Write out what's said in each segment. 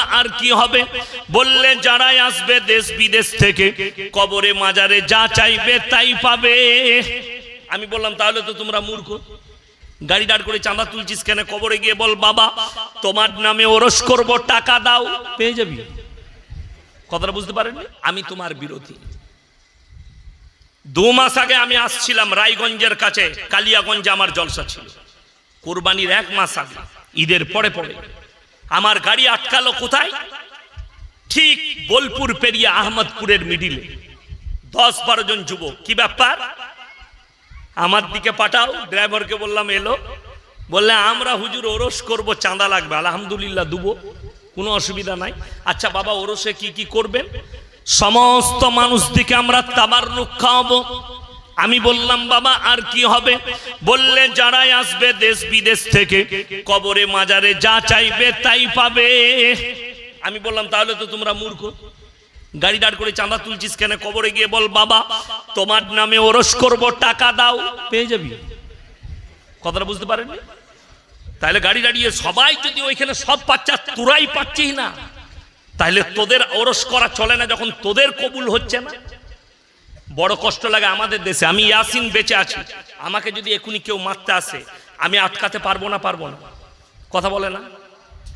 আর কি হবে? বললে যারাই আসবে দেশ বিদেশ থেকে, কবরে মাজারে যা চাইবে তাই পাবে। আমি বললাম, তাহলে তো তোমরা মূর্খ। গাড়ি দাঁড় করে চাঁদা তুলছিস কেন? কবরে গিয়ে বল, বাবা, তোমার নামে ওরস করব, টাকা দাও। পেয়ে যাবি। কথাটা বুঝতে পারেননি? আমি তোমার বিরোধী। দু মাস আগে আমি আসছিলাম রায়গঞ্জের কাছে, কালিয়াগঞ্জে আমার জলসা ছিল। কোরবানির এক মাস আগে, ঈদের পরে পরে। আমার গাড়ি আটকালো কোথায়? ঠিক বোলপুর পেরিয়ে আহমদপুরের মিডিলে। দশ বারো জন যুবক, কি ব্যাপার? আমার দিকে পাঠাও, ড্রাইভারকে বললাম, এলো। বললে, আমরা হুজুর ওরস করব, চাঁদা লাগবে। আলহামদুলিল্লাহ, দুবো, কোনো অসুবিধা নাই। আচ্ছা বাবা, ওরসে কি কি করবেন? সমস্ত মানুষ দিকে আমরা তাবার খাওয়াবো। আমি বললাম, বাবা, আর কি হবে? বললে, যারাই আসবে দেশ বিদেশ থেকে, কবরে মাজারে যা চাইবে তাই পাবে। আমি বললাম, তাহলে তো তোমরা মূর্খ। গাড়ি দাঁড় করে চাঁদা তুলছিস কেন? কবরে গিয়ে বল, বাবা, তোমার নামে ওরস করব, টাকা দাও। পেয়ে যাবি। কথাটা বুঝতে পারেননি? তাহলে গাড়ি দাঁড়িয়ে সবাই যদি ওইখানে সব পাচ্ছা তোরাই পাচ্ছিস না, তাহলে তোদের ওরস করা চলে না, যখন তোদের কবুল হচ্ছে না। বড় কষ্ট লাগে আমাদের দেশে। আমি ইয়াসিন বেঁচে আছি। আমাকে যদি এখনই কেউ মারতে আসে, আমি আটকাতে পারব না পারব না। কথা বলে না?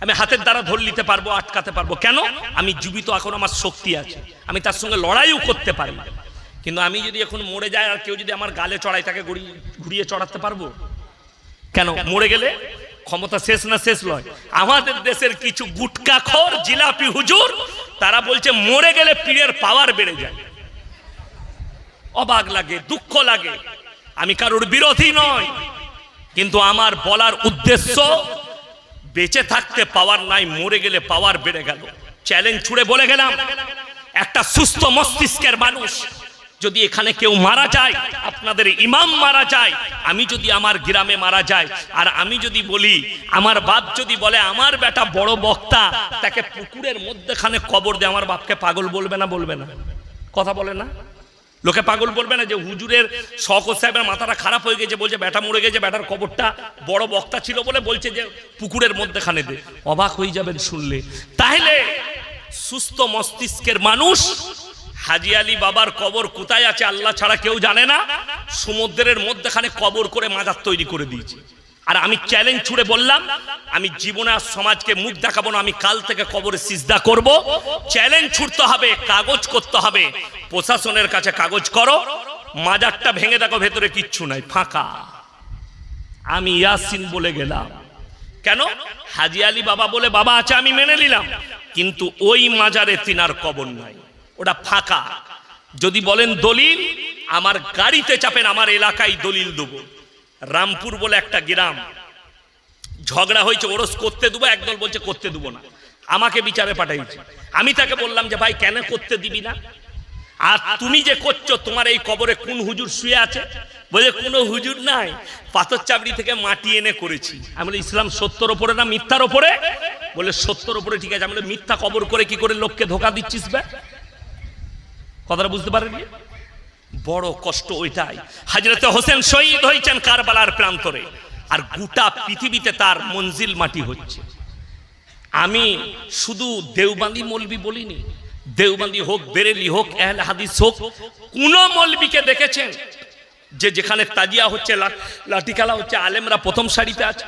আমি হাতের দ্বারা ধরে নিতে পারব, আটকাতে পারব। কেন? আমি জীবিত, এখন আমার শক্তি আছে। আমি তার সঙ্গে লড়াইও করতে পারি। কিন্তু আমি যদি এখন মরে যাই, আর কেউ যদি আমার গালে চড়াই তাকে ঘুরিয়ে চড়াতে পারব? কেন? মরে গেলে ক্ষমতা শেষ না শেষ নয় আমাদের দেশের কিছু গুটকাখর, জিলাপি হুজুর, তারা বলছে, মরে গেলে পীরের পাওয়ার বেড়ে যায়। অবাক লাগে, দুঃখ লাগে। আমি কারোর বিরোধী নয় কিন্তু আমার বলার উদ্দেশ্য, বেঁচে থাকতে পাওয়ার নাই, মরে গেলে পাওয়ার বেড়ে গেল। চ্যালেঞ্জ ছুড়ে বলে গেলাম, একটা সুস্থ মস্তিষ্কের মানুষ যদি এখানে কেউ মারা যায়, আপনাদের ইমাম মারা যায়, আমি যদি আমার গ্রামে মারা যায়, আর আমি যদি বলি, আমার বাপ যদি বলে, আমার বেটা বড় বক্তা, তাকে পুকুরের মধ্যেখানে কবর দিয়ে আমার বাপকে পাগল বলবে না বলবে না। কথা বলে না? লোকে পাগল বলবে না যে হুজুরের শকত সাহেবের মাথাটা খারাপ হয়ে গেছে, বলছে ব্যাটা মরে গেছে, ব্যাটার কবরটা বড় বক্তা ছিল বলে বলছে যে পুকুরের মধ্যেখানে দে। অবাক হয়ে যাবেন শুনলে। তাহলে সুস্থ মস্তিষ্কের মানুষ হাজি আলী বাবার কবর কোথায় আছে আল্লাহ ছাড়া কেউ জানে না? সমুদ্রের মধ্যেখানে কবর করে মাজার তৈরি করে দিয়েছে। আর আমি চ্যালেঞ্জ ছুড়ে বললাম, আমি জীবনে আর সমাজকে মুখ দেখাবো না, আমি কাল থেকে কবরে সিজদা করব। চ্যালেঞ্জ ছুটতে হবে, কাগজ করতে হবে, প্রশাসনের কাছে কাগজ করো, মাজারটা ভেঙে দেখো, ভেতরে কিচ্ছু নাই, ফাঁকা। আমি ইয়াসিন বলে গেলাম। কেন? হাজি আলী বাবা বলে, বাবা আছে, আমি মেনে নিলাম। কিন্তু ওই মাজারে তিনার কবর নাই, ওটা ফাঁকা। যদি বলেন দলিল, আমার গাড়িতে চাপেন, আমার এলাকায় দলিল দেবো। রামপুর বলে একটা গ্রাম। ঝগড়া হয়েছে, ওরস করতে দেবো, একদল বলছে করতে দেবো না। আমাকে বিচারে পাঠাইছে। আমি তাকে বললাম যে, ভাই, কেন করতে দিবি না? আর তুমি যে করছ, তোমার এই কবরে কোন হুজুর শুয়ে আছে? বলে, কোনো হুজুর নাই। পাথর চাবড়ি থেকে মাটি এনে করেছি। আমি বলি, ইসলাম সত্যর ওপরে না মিথ্যার ওপরে? বলে, সত্যর ওপরে ঠিক আছে। আমি মিথ্যা কবর করে কি করে লোককে ধোকা দিচ্ছিস ব্যা কথাটা বুঝতে পারেননি বড় কষ্ট ওইটাই হাজরতে হোসেন শহীদ হয়েছেন কারবালার প্রান্তরে। আর গোটা পৃথিবীতে তার মঞ্জিল মাটি হচ্ছে। আমি শুধু দেওবান্দি মলবি বলিনি, দেওবান্দি হোক, বেরেলি হোক এহলে হাদিস হোক, কোন মলবিকে দেখেছেন যে যেখানে তাজিয়া হচ্ছে, লা- লাঠি খেলা হচ্ছে, আলেমরা প্রথম সারিতে আছে?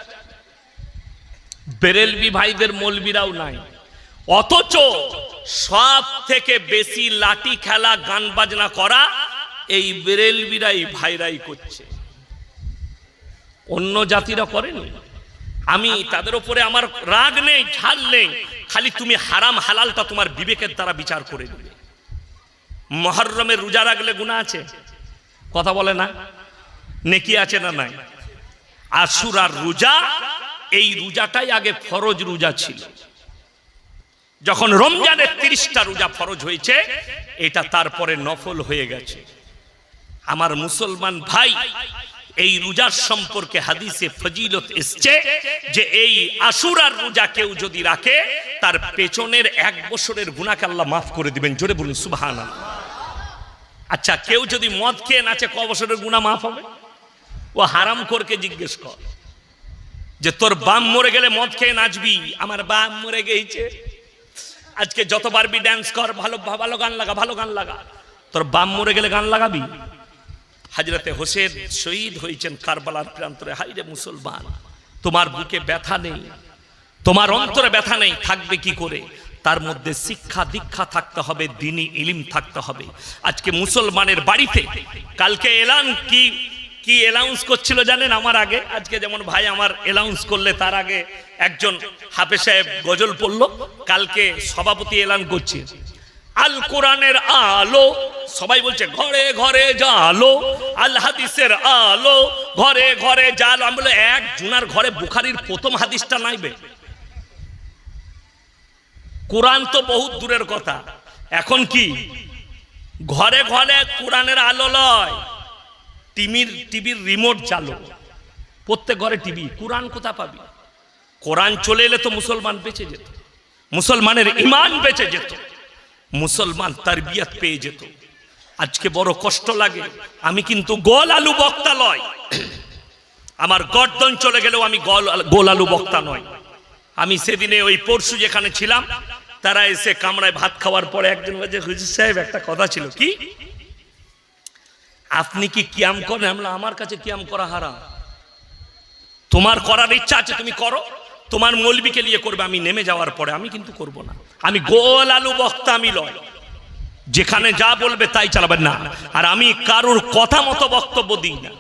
বেরেলবি ভাইদের মলবিরাও নাই। অথচ সব থেকে বেশি লাঠি খেলা গান বাজনা করা এই বেরেলবিরাই ভাইরাই করছে। অন্য জাতিরা করেনি। আমি তাদের উপরে আমার রাগ নেই, ঝাল নেই, খালি তুমি হারাম হালালটা তোমার বিবেকের দ্বারা বিচার করে দিবে মহরমের রোজা রাখলে গুণা আছে? কথা বলে না? নেকি আছে না নাই? আশুরার রোজা, এই রোজাটাই আগে ফরজ রোজা ছিল। যখন রমজানের তিরিশটা রোজা ফরজ হয়েছে, এটা তারপরে নফল হয়ে গেছে। আমার মুসলমান ভাই এই রোজার সম্পর্কে হাদিসে ফজিলত এসছে যে এই আশুরার রোজা কেউ যদি রাখে, তার পেছনের এক বছরের গুণাকে আল্লাহ মাফ করে দিবেন। জোরে বলুন সুবহান আচ্ছা কেউ যদি মদ খেয়ে নাচে, ক বছরের গুণা মাফ হবে? ও হারাম করকে জিজ্ঞেস কর। যে তোর বাম মরে গেলে মদ খেয়ে নাচবি? আমার বাম মরে গেছে। আজকে যত পারবি ড্যান্স কর, ভালো ভালো গান লাগা, ভালো গান লাগা। তোর বাম মরে গেলে গান লাগাবি? হাজরতে হোসেন শহীদ হয়েছেন কারবালার প্রান্তরে। হাইরে মুসলমান, তোমার বুকে ব্যথা নেই, তোমার অন্তরে ব্যথা নেই, থাকবে কি করে? তার মধ্যে শিক্ষা দীক্ষা থাকতে হবে, দিনী ইলিম থাকতে হবে। আজকে মুসলমানের বাড়িতে, কালকে এলান কি কি এলাউন্স করছিল জানেন আমার আগে? আজকে যেমন ভাই আমার এলাউন্স করলে তার আগে একজন হাফে সাহেব গজল পড়ল, কালকে সভাপতি এলান করছে। আল কোরআনের আলো, সবাই বলছে ঘরে ঘরে জালো, আল হাদিসের আলো, ঘরে ঘরে জালো। আমি বলে এক জুনার ঘরে বুখারির প্রথম হাদিসটা নাইবে কোরআন তো বহুত দূরের কথা। এখন কি? ঘরে ঘরে কোরআনের আলো লয়, টিভির টিভির রিমোট চালো প্রত্যেক ঘরে টিভি। কোরআন কোথা পাবি? কোরআন চলে এলে তো মুসলমান বেঁচে যেত। মুসলমানের ইমান বেঁচে যেত। মুসলমান তার তারবিয়াত পেয়ে যেত। আজকে বড় কষ্ট লাগে। আমি কিন্তু গোল আলু বক্তা লয় আমার গর্দন চলে গেলেও আমি গোল গোল আলু বক্তা নয় আমি সেদিনে ওই পরশু যেখানে ছিলাম তারা এসে কামরায় ভাত খাওয়ার পরে একজন বলছে হুজুর সাহেব একটা কথা ছিল কি? আপনি কি কিয়াম করেন? আমি বললাম, আমার কাছে কিয়াম করা হারাম। তোমার করার ইচ্ছা আছে তুমি করো। তোমার মৌলবিকে নিয়ে করবে, আমি নেমে যাওয়ার পরে আমি কিন্তু করব না। আমি গোল আলু বক্তা আমি লয় যেখানে যা বলবে তাই চালাবেন না। আর আমি কারোর কথা মতো বক্তব্য দিই না।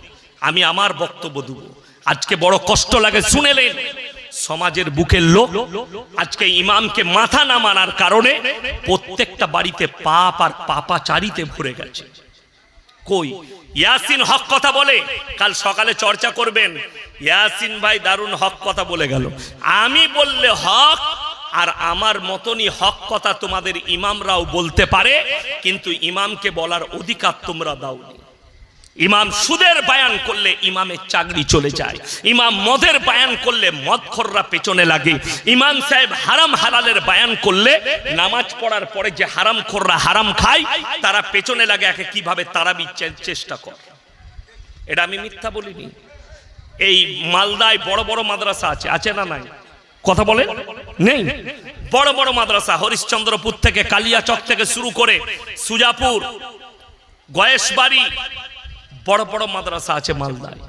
আমি আমার বক্তব্য দেবো। আজকে বড় কষ্ট লাগে, শুনেলেন? সমাজের বুকের লোক আজকে ইমামকে মাথা না মানার কারণে প্রত্যেকটা বাড়িতে পাপ আর পাপাচারিতে ভরে গেছে। কই? ইয়াসিন হক কথা বলে। কাল সকালে চর্চা করবেন। ইয়াসিন ভাই দারুণ হক কথা বলে গেল। আমি বললে হক, আর আমার মতনই হক কথা তোমাদের ইমামরাও বলতে পারে, কিন্তু ইমামকে বলার অধিকার তোমরা দাওনি। ইমাম সুদের বায়ান করলে ইমামের চাকরি চলে যায়। ইমাম মদের বায়ান করলে মদ মদখররা পেছনে লাগে। ইমাম সাহেব হারাম হালালের বায়ান করলে নামাজ পড়ার পরে যে হারাম খোররা হারাম খায়, তারা পেছনে লাগে একে কীভাবে তারাবি চে- চেষ্টা কর। এটা আমি মিথ্যা বলিনি। এই মালদায় বড় বড় মাদ্রাসা আছে আছে না নাই? কথা বলে নেই। বড় বড় মাদ্রাসা, হরিশ্চন্দ্রপুর থেকে কালিয়াচক থেকে শুরু করে সুজাপুর, গয়েশবাড়ি বড় বড় মাদ্রাসা আছে মালদায়।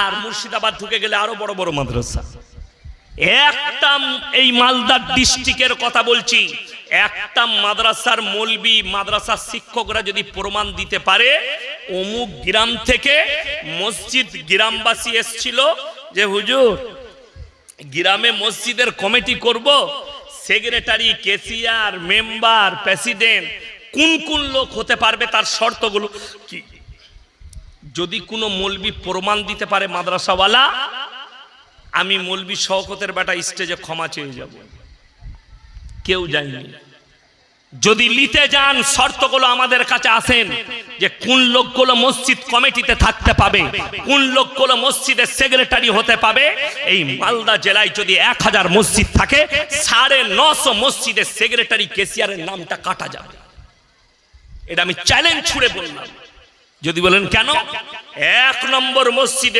আর মুর্শিদাবাদ ঢুকে গেলে আরও বড় বড় মাদ্রাসা। একটা এই মালদা ডিস্ট্রিক্টের কথা বলছি, একটা মাদ্রাসার মলবি মাদ্রাসার শিক্ষকরা যদি প্রমাণ দিতে পারে, অমুক গ্রাম থেকে মসজিদ গ্রামবাসী এসছিল যে, হুজুর, গ্রামে মসজিদের কমিটি করব, সেক্রেটারি কেসিয়ার মেম্বার, প্রেসিডেন্ট, কোন কোন লোক হতে পারবে তার শর্তগুলো? কি যদি কোনো মলবি প্রমাণ দিতে পারে মাদ্রাসাওয়ালা, আমি মলবি শওকতের বেটা স্টেজে ক্ষমা চেয়ে যাব। কেউ যায়নি। যদি নিতে যান, শর্তগুলো আমাদের কাছে আসেন যে কোন লোকগুলো মসজিদ কমিটিতে থাকতে পাবে, কোন লোকগুলো মসজিদের সেক্রেটারি হতে পাবে, এই মালদা জেলায় যদি এক হাজার মসজিদ থাকে, সাড়ে নশো মসজিদের সেক্রেটারি কেসিয়ারের নামটা কাটা যাবে। এটা আমি চ্যালেঞ্জ ছুড়ে বললাম। যদি বলেন কেন? এক নম্বর মসজিদে